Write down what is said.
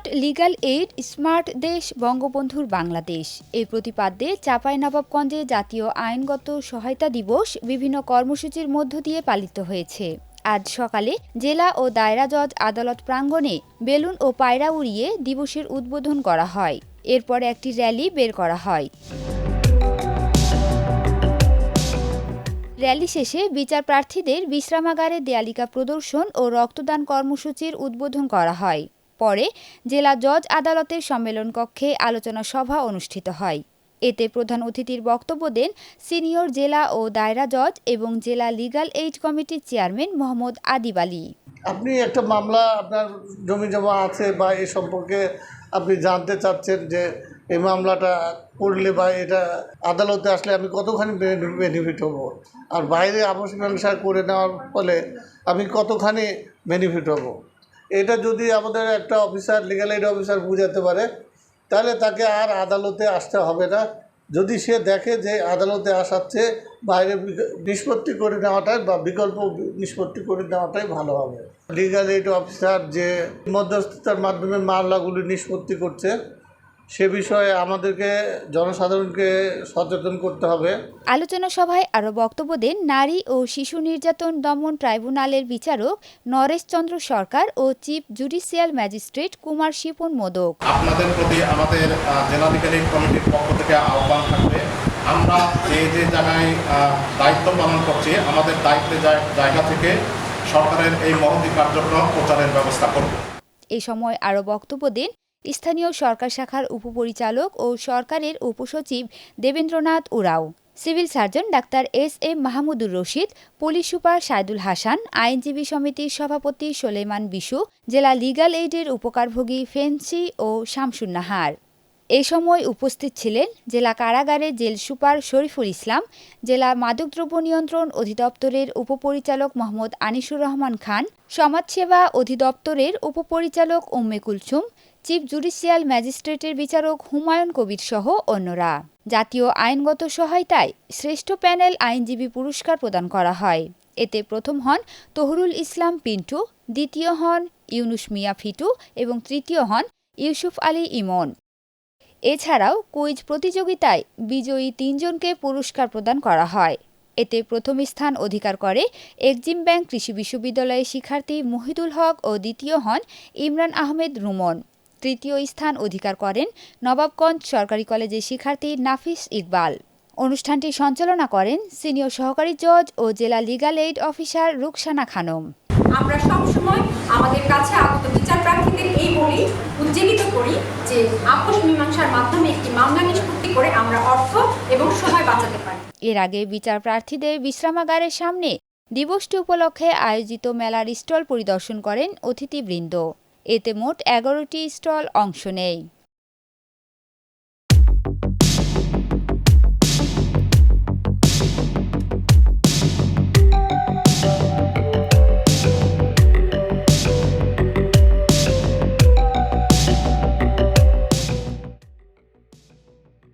Legal aid, smart দেশ, বঙ্গবন্ধুর বাংলাদেশ। এই প্রতিপাদ্যে চাঁপাইনবাবগঞ্জে জাতীয় আইনগত সহায়তা দিবস বিভিন্ন কর্মসূচির মধ্য দিয়ে পালিত হয়েছে। আজ সকালে জেলা ও দায়রা জজ আদালত প্রাঙ্গণে বেলুন ও পায়রা উড়িয়ে দিবসের উদ্বোধন করা হয়। এরপর একটি র্যালি বের করা হয়। র্যালি শেষে বিচার প্রার্থীদের বিশ্রামাগারে দেয়ালিকা প্রদর্শন ও রক্তদান কর্মসূচির উদ্বোধন করা হয়। পরে জেলা জজ আদালতের সম্মেলন কক্ষে আলোচনা সভা অনুষ্ঠিত হয়। এতে প্রধান অতিথির বক্তব্য দেন সিনিয়র জেলা ও দায়রা জজ এবং জেলা লিগ্যাল এইড কমিটির চেয়ারম্যান মোহাম্মদ আদিব আলী। আপনি একটা মামলা, আপনার জমি জমা আছে বা এ সম্পর্কে আপনি জানতে চাচ্ছেন যে এই মামলাটা করলে বা এটা আদালতে আসলে আমি কতখানি বেনিফিট হব? আর বাইরে আবাস মীমাংসা করে নেওয়ার ফলে আমি কতখানি বেনিফিট হব? এটা যদি আমাদের একটা অফিসার লিগাল এইড অফিসার বুঝাতে পারে, তাহলে তাকে আর আদালতে আসতে হবে না। যদি সে দেখে যে আদালতে আসাচ্ছে, বাইরে নিষ্পত্তি করে নেওয়াটাই বা বিকল্প নিষ্পত্তি করে নেওয়াটাই ভালো হবে। লিগাল এইড অফিসার যে মধ্যস্থতার মাধ্যমে মামলাগুলি নিষ্পত্তি করছে সে বিষয়ে আমাদেরকে জনসাধারণকে সচেতন করতে হবে। আলোচনা সভায় আরও বক্তব্য দেন নারী ও শিশু নির্যাতন দমন ট্রাইব্যুনালের বিচারক নরেশ চন্দ্র সরকার ও chief judicial magistrate Kumar Shipon Modak. আপনাদের প্রতি আমাদের আহ, জেলা লিগাল এইড কমিটির পক্ষ থেকে আহ্বান থাকবে আমরা যে যে জায়গায় দায়িত্ব পালন করছি আমাদের দায়িত্বের জায়গা থেকে সরকারের এই মহতি কার্যক্রম প্রচারের ব্যবস্থা করব। এ সময় আরও বক্তব্য দেন স্থানীয় সরকার শাখার উপপরিচালক ও সরকারের উপসচিব Debendranath Uraon. Civil surgeon doctor S M Mahmudur Rashid, police super Saidul Hasan, আইনজীবী সমিতির সভাপতি সোলেমান বিশু, জেলা লিগ্যাল এইডের উপকারভোগী ফেন্সি ও শামসুন নাহার। এ সময় উপস্থিত ছিলেন জেলা কারাগারে জেল সুপার শরীফুল ইসলাম, জেলা মাদকদ্রব্য নিয়ন্ত্রণ অধিদপ্তরের উপপরিচালক মোহাম্মদ আনিসুর রহমান খান, সমাজসেবা অধিদপ্তরের উপপরিচালক উম্মে কুলসুম চিফ জুডিশিয়াল ম্যাজিস্ট্রেটের বিচারক হুমায়ুন কবির সহ অন্যরা। জাতীয় আইনগত সহায়তায় শ্রেষ্ঠ প্যানেল আইনজীবী পুরস্কার প্রদান করা হয়। এতে প্রথম হন তহরুল ইসলাম পিন্টু, দ্বিতীয় হন ইউনুস মিয়া ফিটু এবং তৃতীয় হন ইউসুফ আলী ইমন। এছাড়াও কুইজ প্রতিযোগিতায় বিজয়ী তিনজনকে পুরস্কার প্রদান করা হয়। এতে প্রথম স্থান অধিকার করে এক্সিম ব্যাংক কৃষি বিশ্ববিদ্যালয়ের শিক্ষার্থী মহিদুল হক ও দ্বিতীয় হন ইমরান আহমেদ রুমন। তৃতীয় স্থান অধিকার করেন নবাবগঞ্জ সরকারি কলেজের শিক্ষার্থী নাফিস ইকবাল। অনুষ্ঠানটি সঞ্চালনা করেন সিনিয়র সহকারী জজ ও জেলা legal aid officer Ruksana Khanam. আমরা সবসময় আমাদের কাছে আগত বিচার প্রার্থীদের এই বলি উজ্জীবিত করি যে আপোষ মীমাংসার মাধ্যমে একটি মামলা নিষ্পত্তি করে আমরা অর্থ এবং সময় বাঁচাতে পারি। এর আগে বিচার প্রার্থীদের বিশ্রামাগারের সামনে দিবসটি উপলক্ষে আয়োজিত মেলার স্টল পরিদর্শন করেন অতিথিবৃন্দ। এতে মোট এগারোটি স্টল অংশ নেয়